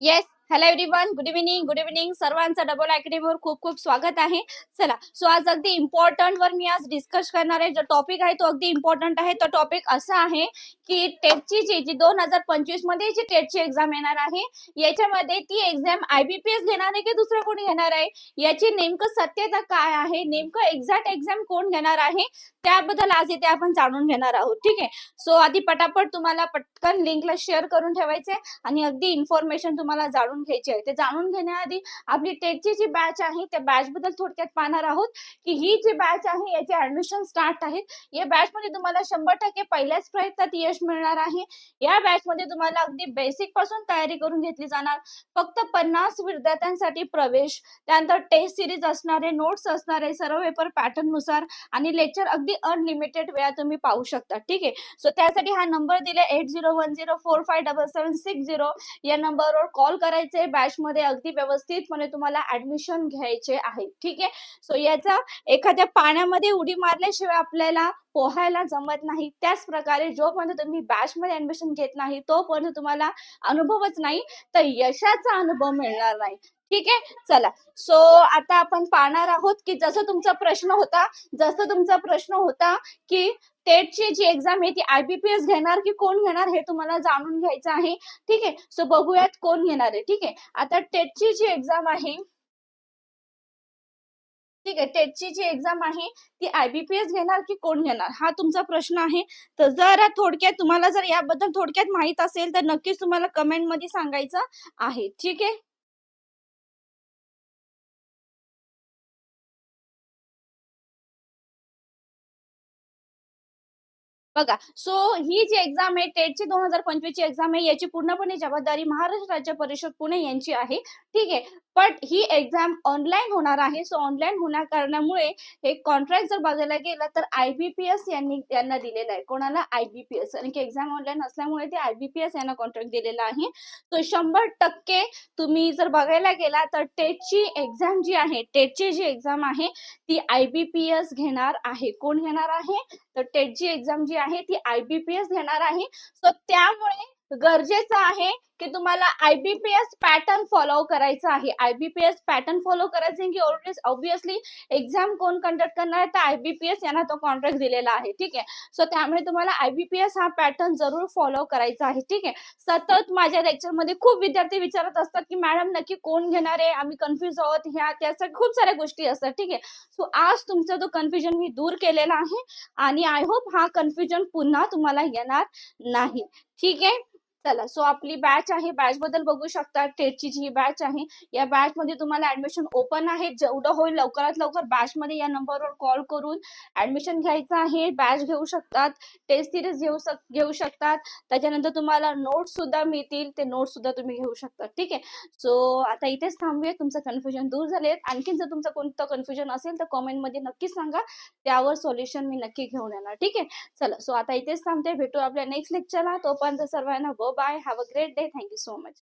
Yes hello everyone good evening good evening सर्वांचं double अकॅडमीवर खूप खूप स्वागत आहे. चला सो आज अगदी इम्पॉर्टंट वर मी आज डिस्कस करणार आहे. जो टॉपिक आहे तो अगदी इम्पॉर्टंट आहे. तो टॉपिक असा आहे की टेटची जी जी दोन हजार पंचवीसमध्ये जी टेटची एक्झाम येणार आहे याच्यामध्ये ती exam I B P S घेणार आहे की दुसरं कोणी घेणार आहे? याची नेमकं सत्यता काय आहे? नेमकं एक्झॅक्ट एक्झाम कोण घेणार आहे? त्याबद्दल आज इथे आपण जाणून घेणार आहोत. ठीक आहे? सो आधी पटापट तुम्हाला पटकन लिंकला शेअर करून ठेवायचे आणि अगदी इन्फॉर्मेशन तुम्हाला जाणून घ्यायची आहे. ते जाणून घेण्याआधी आपली टेटची जी बॅच आहे त्या बॅच बद्दल थोडक्यात पाहणार आहोत की ही जी बॅच आहे याचे ऍडमिशन स्टार्ट आहेत या बॅच मध्ये तुम्हाला शंभर टक्के पहिल्याच प्रयत्नात यश मिळणार आहे. या बॅच मध्ये तुम्हाला अगदी बेसिकपासून तयारी करून घेतली जाणार. फक्त पन्नास विद्यार्थ्यांसाठी प्रवेश त्यानंतर टेस्ट सिरीज असणारे नोट्स असणारे सर्व पेपर पॅटर्ननुसार आणि लेक्चर अगदी अनलिमिटेड वेळा तुम्ही पाहू शकता. ठीक आहे? सो त्यासाठी हा नंबर दिला eight zero one zero four five double seven six zero या नंबरवर कॉल करायचा बॅच मध्ये अगदी व्यवस्थितपणे म्हणजे तुम्हाला ऍडमिशन घ्यायचे आहे. ठीक आहे? सो याचा एखाद्या पाण्यामध्ये उडी मारल्याशिवाय आपल्याला पोहायला जमत नाही. त्याच प्रकारे जोपर्यंत तुम्ही बॅच मध्ये ऍडमिशन घेत नाही तोपर्यंत तुम्हाला अनुभवच नाही. तर यशाचा अनुभव मिळणार नाही. ठीक आहे? चला. सो आता आपण पाहणार आहोत की जसं तुमचा प्रश्न होता जसं तुमचा प्रश्न होता की टेटची जी एक्झाम आहे ती आयबीपीएस घेणार की कोण घेणार हे तुम्हाला जाणून घ्यायचं आहे. ठीक आहे? सो बघूयात कोण घेणार आहे. ठीक आहे? आता टेटची जी एक्झाम आहे ठीक आहे? टेटची जी एक्झाम आहे ती आयबीपीएस घेणार की कोण घेणार? हा तुमचा प्रश्न आहे. तर जर थोडक्यात तुम्हाला जर याबद्दल थोडक्यात माहीत असेल तर नक्कीच तुम्हाला कमेंटमध्ये सांगायचं आहे. ठीक आहे? बघा सो ही जी एक्झाम आहे टेटची दोन हजार पंचवीस ची एक्झाम आहे याची पूर्णपणे जबाबदारी महाराष्ट्र राज्य परिषद पुणे यांची आहे. ठीक आहे पण ही एक्झाम ऑनलाईन होणार आहे. सो ऑनलाईन होण्या कारणामुळे हे कॉन्ट्रॅक्ट जर बघायला गेलं तर आयबीपीएस यांनी यांना दिलेलं आहे. कोणाला? आयबीपीएस कारण की एक्झाम ऑनलाईन असल्यामुळे ते आयबीपीएस यांना कॉन्ट्रॅक्ट दिलेला आहे. तो शंभर टक्के तुम्ही जर बघायला गेला तर टेटची एक्झाम जी आहे टेटची जी एक्झाम आहे ती आयबीपीएस घेणार आहे. कोण घेणार आहे? तर टेटची एक्झाम जी आहे ती आयबीपीएस घेणार आहे. सो त्यामुळे गरजेचं आहे की तुम्हाला आयबीपीएस पॅटर्न फॉलो करायचा आहे. आयबीपीएस पॅटर्न फॉलो करायचं आहे की ऑलरेडी ऑब्विसली एक्झाम कोण कंडक्ट करणार आहे तर आयबीपीएस यांना तो कॉन्ट्रॅक्ट दिलेला आहे. ठीक आहे? सो त्यामुळे तुम्हाला आयबीपीएस हा पॅटर्न जरूर फॉलो करायचा आहे. ठीक आहे? सतत माझ्या लेक्चरमध्ये खूप विद्यार्थी विचारत असतात की मॅडम नक्की कोण घेणार आहे? आम्ही कन्फ्युज आहोत. ह्या त्या खूप साऱ्या गोष्टी असतात. ठीक आहे? सो आज तुमचा तो कन्फ्युजन मी दूर केलेला आहे आणि आय होप हा कन्फ्युजन पुन्हा तुम्हाला येणार नाही. ठीक आहे? चला. सो आपली बॅच आहे. बॅच बद्दल बघू शकता. टेटची जी बॅच आहे या बॅच मध्ये तुम्हाला ऍडमिशन ओपन आहे. जेवढं होईल लवकरात लवकर बॅच मध्ये या नंबरवर कॉल करून ऍडमिशन घ्यायचं आहे. बॅच घेऊ शकतात. टेस्ट सिरीज घेऊ शक घेऊ शकतात. त्याच्यानंतर तुम्हाला नोट्स सुद्धा मिळतील. ते नोट्स सुद्धा तुम्ही घेऊ शकता. ठीक आहे? सो आता इथेच थांबूया. तुमचं कन्फ्युजन दूर झाले आणखीन जर तुमचं कोणतं कन्फ्युजन असेल तर कॉमेंटमध्ये नक्की सांगा. त्यावर सोल्युशन मी नक्की घेऊन येणार. ठीक आहे? चला. सो आता इथेच थांबते. भेटू आपल्या नेक्स्ट लेक्चरला तोपर्यंत सर्वांना bye. Have a great day. Thank you so much.